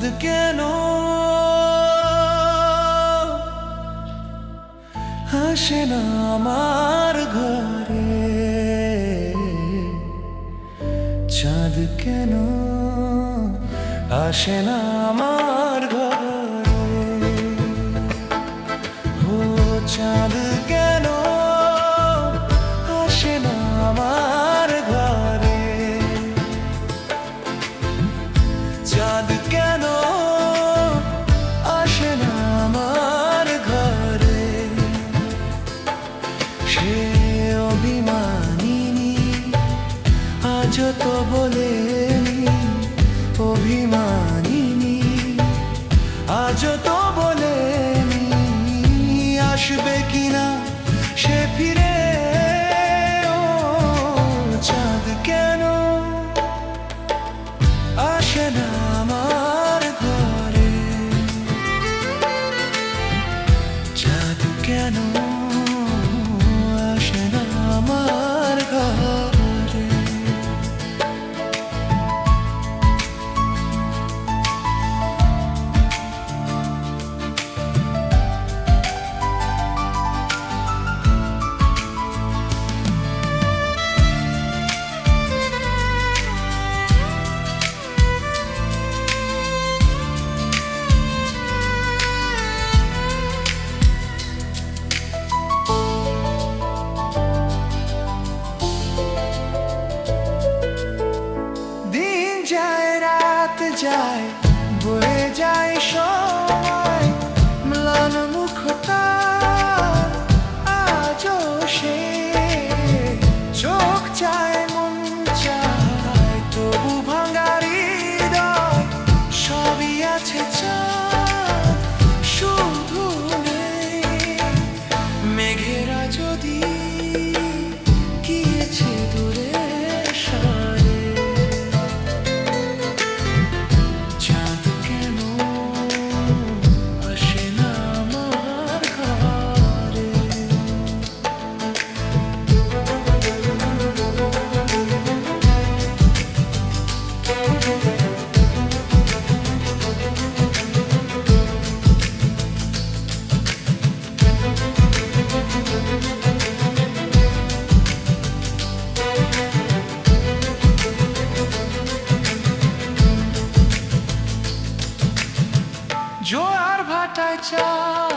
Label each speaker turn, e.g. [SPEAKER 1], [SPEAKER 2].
[SPEAKER 1] চাঁদ কেন? হাসে না আমার ঘরে। চাঁদ কেন? আসে না আমার কেন আসে না আমার ঘরে? সে আজ তো অভিমানিনী আজ তো 家。